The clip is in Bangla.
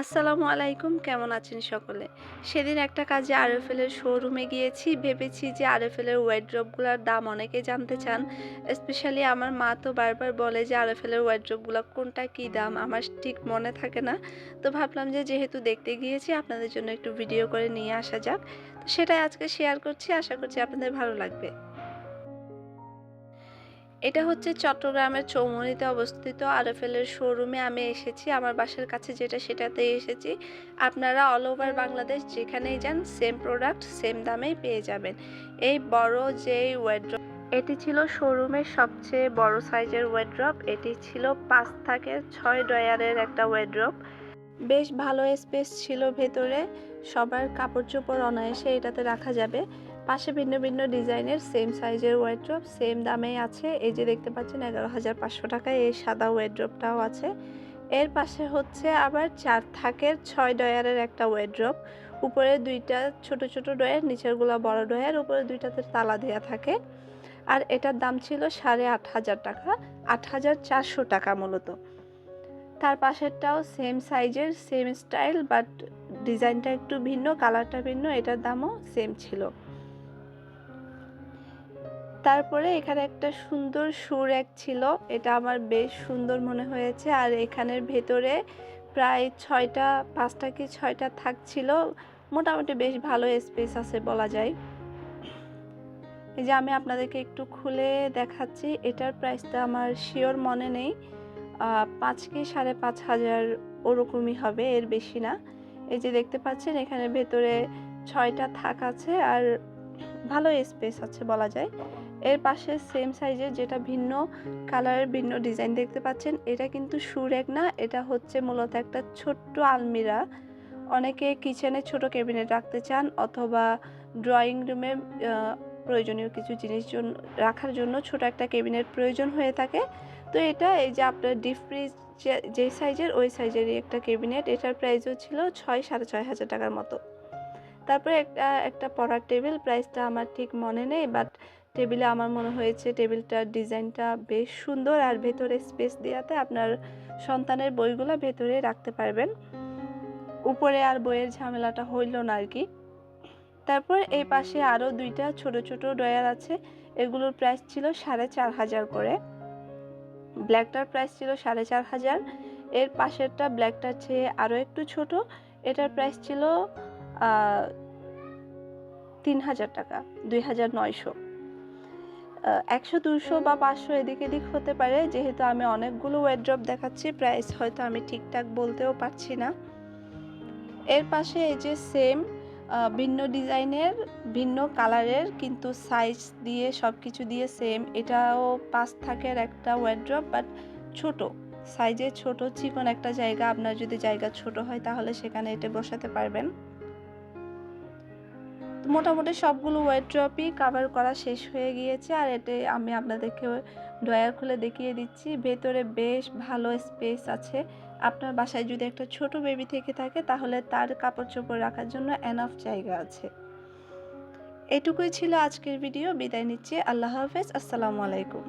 আসসালামু আলাইকুম, কেমন আছেন সকলে? সেদিন একটা কাজে আরএফএলের শোরুমে গিয়েছি, ভেবেছি যে আরএফএলের ওয়ার্ড্রপগুলোর দাম অনেকে জানতে চান। স্পেশালি আমার মা তো বারবার বলে যে আরএফএলের ওয়ার্ড্রপগুলো কোনটা কী দাম, আমার ঠিক মনে থাকে না। তো ভাবলাম যে যেহেতু দেখতে গিয়েছি, আপনাদের জন্য একটু ভিডিও করে নিয়ে আসা যাক। তো সেটাই আজকে শেয়ার করছি, আশা করছি আপনাদের ভালো লাগবে। এটা হচ্ছে চট্টগ্রামের চৌমনিতে অবস্থিত আরএফএলের শোরুমে আমি এসেছি, আমার বাসার কাছে যেটা সেটাতে এসেছি। আপনারা অল ওভার বাংলাদেশ যেখানেই যান সেম প্রোডাক্ট সেম দামেই পেয়ে যাবেন। এই বড় যে ওয়েড্রপ এটি ছিল শোরুমের সবচেয়ে বড় সাইজের ওয়েড্রপ এটি ছিল পাঁচ থেকে ছয় ডয়ারের একটা ওয়েড্রপ বেশ ভালো স্পেস ছিল ভেতরে। সবার কাপড় চোপড় অনায়াসে এটাতে রাখা যাবে। পাশে ভিন্ন ভিন্ন ডিজাইনের সেম সাইজের ওয়েড্রপ সেম দামেই আছে। এই যে দেখতে পাচ্ছেন, এগারো হাজার পাঁচশো টাকায় এই সাদা ওয়েড্রপটাও আছে। এর পাশে হচ্ছে আবার চার থাকের ছয় ডয়ারের একটা ওয়েড্রপ উপরে দুইটা ছোট ছোট ডয়ার, নিচেরগুলো বড় ডয়ার, উপরে দুইটাতে তালা দেওয়া থাকে। আর এটার দাম ছিল সাড়ে আট হাজার টাকা, আট হাজার চারশো টাকা মূলত। তার পাশেরটাও সেম সাইজের সেম স্টাইল বাট ডিজাইনটা একটু ভিন্ন কালারটা ভিন্ন, এটার দামও সেম ছিল। তারপরে এখানে একটা সুন্দর সুর এক ছিল। এটা আমার বেশ সুন্দর মনে হয়েছে। আর এখানের ভেতরে প্রায় ছয়টা, পাঁচটা কি ছয়টা থাকছিল। মোটামুটি বেশ ভালো স্পেস আছে বলা যায়। এই যে আমি আপনাদেরকে একটু খুলে দেখাচ্ছি। এটার প্রাইসটা আমার শিওর মনে নেই। পাঁচ কি সাড়ে পাঁচ হাজার ওরকমই হবে, এর বেশি না। এই যে দেখতে পাচ্ছেন এখানে ভেতরে ছয়টা থাক আছে। আর ভালো স্পেস আছে বলা যায়। এর পাশে সেম সাইজের যেটা ভিন্ন কালারের ভিন্ন ডিজাইন দেখতে পাচ্ছেন, এটা কিন্তু সুরেক না, এটা হচ্ছে মূলত একটা ছোট্ট আলমিরা। অনেকে কিচেনে ছোট ক্যাবিনেট রাখতে চান অথবা ড্রয়িং রুমে প্রয়োজনীয় কিছু জিনিস রাখার জন্য ছোট একটা ক্যাবিনেট প্রয়োজন হয়ে থাকে। তো এটা এই যে আপনার ডিপ ফ্রিজ যে সাইজের ওই সাইজেরই একটা ক্যাবিনেট এটার প্রাইসও ছিল ছয়, সাড়ে ছয় হাজার টাকার মতো। তারপরে একটা একটা পড়ার টেবিল প্রাইসটা আমার ঠিক মনে নেই বাট টেবিলে আমার মনে হয়েছে টেবিলটার ডিজাইনটা বেশ সুন্দর আর ভেতরে স্পেস দেওয়াতে আপনার সন্তানের বইগুলো ভেতরে রাখতে পারবেন। উপরে আর বইয়ের ঝামেলাটা হইল না আর কি। তারপর এই পাশে আরও দুইটা ছোট ছোট ডয়ার আছে। এগুলোর প্রাইস ছিল সাড়ে চার হাজার করে। ব্ল্যাকটার প্রাইস ছিল সাড়ে চার হাজার। এর পাশেরটা ব্ল্যাকটার চেয়ে আরও একটু ছোট। এটার প্রাইস ছিল তিন হাজার টাকা, দুই হাজার নয়শো। একশো দুশো বা পাঁচশো এদিক এদিক হতে পারে। যেহেতু আমি অনেকগুলো ওয়েড্রপ দেখাচ্ছি প্রাইস হয়তো আমি ঠিকঠাক বলতেও পারছি না। এর পাশে এই যে সেম ভিন্ন ডিজাইনের, ভিন্ন কালারের কিন্তু সাইজ দিয়ে সব কিছু দিয়ে সেম এটাও পাঁচ থাকের একটা ওয়েড্রপ বাট ছোট। সাইজে ছোট, চিকন একটা জায়গা। আপনার যদি জায়গা ছোট হয়, তাহলে সেখানে এটা বসাতে পারবেন। মোটামুটি সবগুলো ওয়েড্রপই কাভার করা শেষ হয়ে গিয়েছে, আর এতে আমি আপনাদেরকে ড্রয়ার খুলে দেখিয়ে দিচ্ছি। ভেতরে বেশ ভালো স্পেস আছে। আপনার বাসায় যদি একটা ছোট বেবি থেকে থাকে, তাহলে তার কাপড় চোপড় রাখার জন্য এনাফ জায়গা আছে। এটুকুই ছিল আজকের ভিডিও বিদায় নিচ্ছি। আল্লাহ হাফেজ। আসসালামু আলাইকুম।